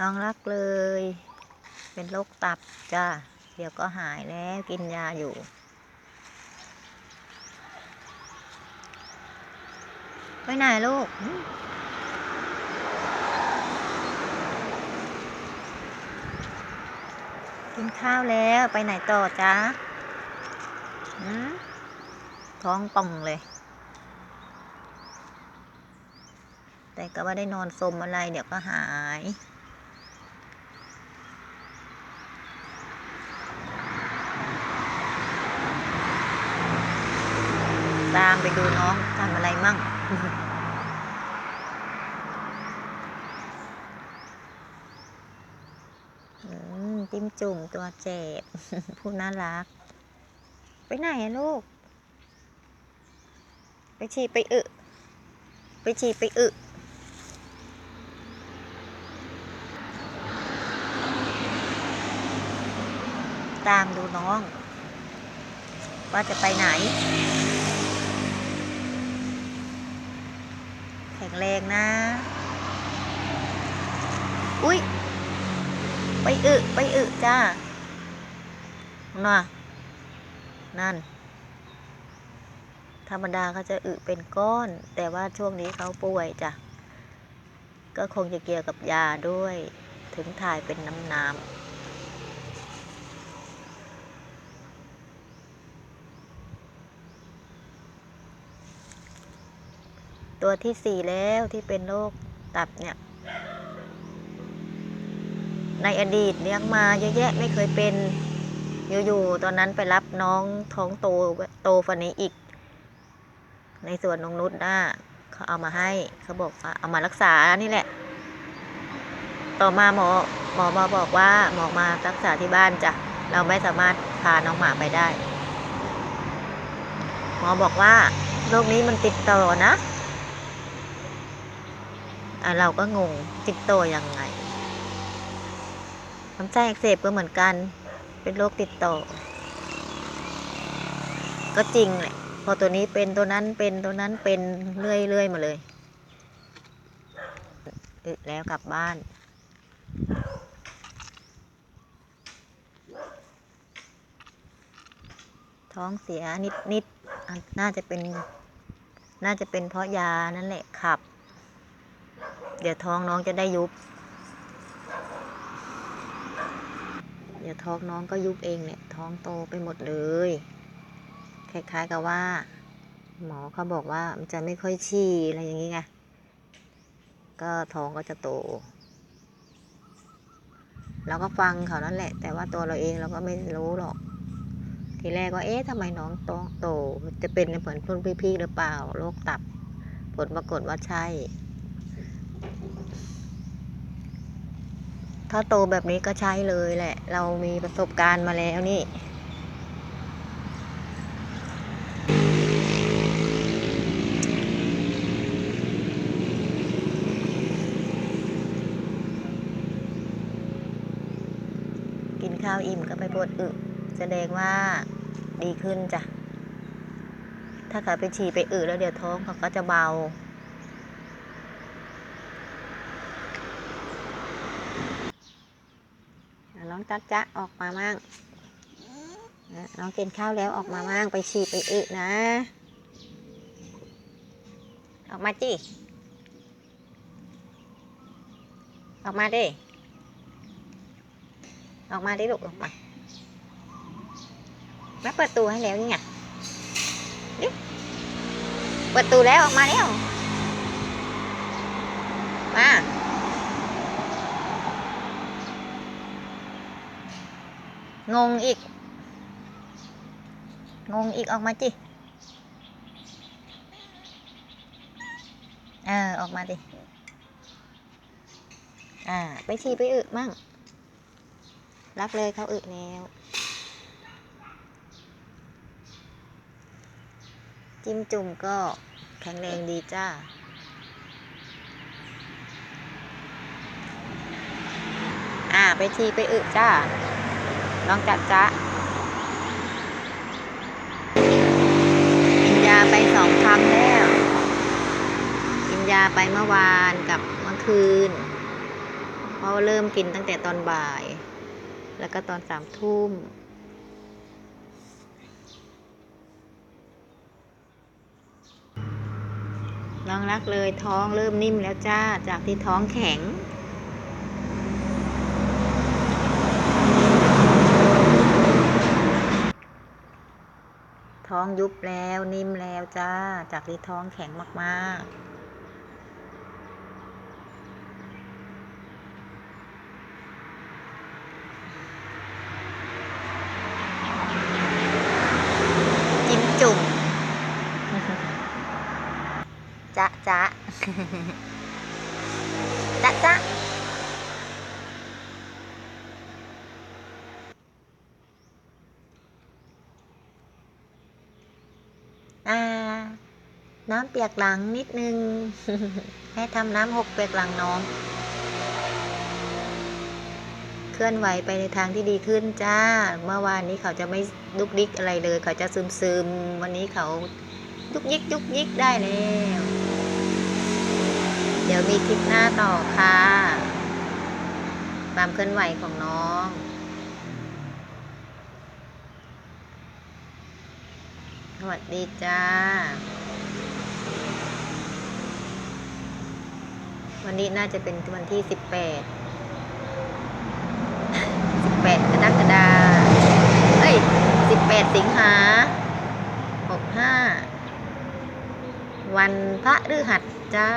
น้องรักเลย เป็นโรคตับจ้าเดี๋ยวก็หายแล้วกินยาอยู่ ไปไหนลูกกินข้าวแล้วไปไหนต่อจ้าหืมท้องป่องเลย แต่ก็ว่าได้นอนสมอะไรเดี๋ยวก็หาย ตามไปดูน้องทำอะไรมั่ง จิ้มจุ่มตัวเจ็บพูดน่ารัก ไปไหนอะลูก ไปฉี่ไปอึ ไปฉี่ไปอึตามดูน้อง ว่าจะไปไหน แข็ งแรงนะ อุ๊ยไปอึไปอึจ้าน่ะนั่น ธรรมดาเขาจะอึเป็นก้อน แต่ว่าช่วงนี้เขาป่วยจ้ะ ก็คงจะเกี่ยวกับยาด้วย ถึงถ่ายเป็นน้ำน้ำ ตัวที่สี่แล้วที่เป็นโรคตับเนี่ย ในอดีตเลี้ยงมาเยอะแยะไม่เคยเป็นอยู่ๆตอนนั้นไปรับน้องท้องโตโตฟันนี้อีก ในส่วนนงนุชนะเขาเอามาให้เขาบอกว่าเอามารักษานี่แหละ ต่อมาหมอหมอมาบอกว่าหมอมารักษาที่บ้านจ้ะเราไม่สามารถพาน้องหมาไปได้ หมอบอกว่าโรคนี้มันติดต่อนะ เราก็งงติดต่อยังไงลำไส้อักเสบก็เหมือนกัน เป็นโรคติดต่อ ก็จริงแหละ พอตัวนี้เป็นตัวนั้นเป็นตัวนั้นเป็นเรื่อยเรื่อยมาเลยอึแล้วกลับบ้านท้องเสียนิดๆน่าจะเป็น น่าจะเป็นเพราะยานั่นแหละขับ เดี๋ยวท้องน้องจะได้ยุบ เดี๋ยวท้องน้องก็ยุบเองเนี่ยท้องโตไปหมดเลย คล้ายๆกับว่า หมอเขาบอกว่ามันจะไม่ค่อยฉี่อะไรอย่างนี้ไง ก็ท้องก็จะโต เราก็ฟังเขานั่นแหละ แต่ว่าตัวเราเองเราก็ไม่รู้หรอกทีแรกว่าเอ๊ะทำไมน้องโตโต จะเป็นเหมือนพุ่นพี่ๆหรือเปล่า โรคตับ ผลปรากฏว่าใช่ ถ้าโตแบบนี้ก็ใช้เลยแหละ เรามีประสบการณ์มาแล้วนี่กินข้าวอิ่มก็ไปปวดอึแสดงว่าดีขึ้นจ้ะ ถ้าเขาไปฉี่ไปอึแล้วเดี๋ยวท้องเขาก็จะเบา น้องจัดจ๊ะออกมามั่งน้องกินข้าวแล้วออกมามั่งไปฉี่ไปอึนะ ออกมาจิออกมาดิ ออกมาดิลูกออกมาแม่เปิดตูให้แล้วนี่ไงเปิดตูแล้วออกมาแล้ว มา งงอีก งงอีกออกมาจิเออออกมาดิ อ่า ไปฉี่ไปอึมั่ง รักเลยเขาอึแล้ว จิ้มจุ่มก็แข็งแรงดีจ้า อ่า ไปฉี่ไปอึจ้า ลองจัดจ้ากินยาไปสองครั้งแล้ว กินยาไปเมื่อวานกับเมื่อคืนเพราะเริ่มกินตั้งแต่ตอนบ่าย แล้วก็ตอนสามทุ่มลองรักเลยท้องเริ่มนิ่มแล้วจ้า จากที่ท้องแข็ง ท้ องยุบแล้วนิ่มแล้วจ้า จากที่ท้องแข็งมากๆจิ้มจุ่มจ๊ะจ๊ะจ๊ะจ๊ะ อ่า น้ำเปียกหลังนิดนึง ให้ทำน้ำหกเปียกหลังน้อง เคลื่อนไหวไปในทางที่ดีขึ้นจ้า เมื่อวานนี้เขาจะไม่ดุกดิกอะไรเลย เขาจะซึมซึมวันนี้เขายุกยิกยุกยิกได้แล้ว เดี๋ยวมีคลิปหน้าต่อค่ะความเคลื่อนไหวของน้องสวัสดีจ้า วันนี้น่าจะเป็นวันที่สิบแปดสิบแปดกรกฎาเอ้ยสิบแปดสิงหาหกห้าวันพระฤหัสจ้า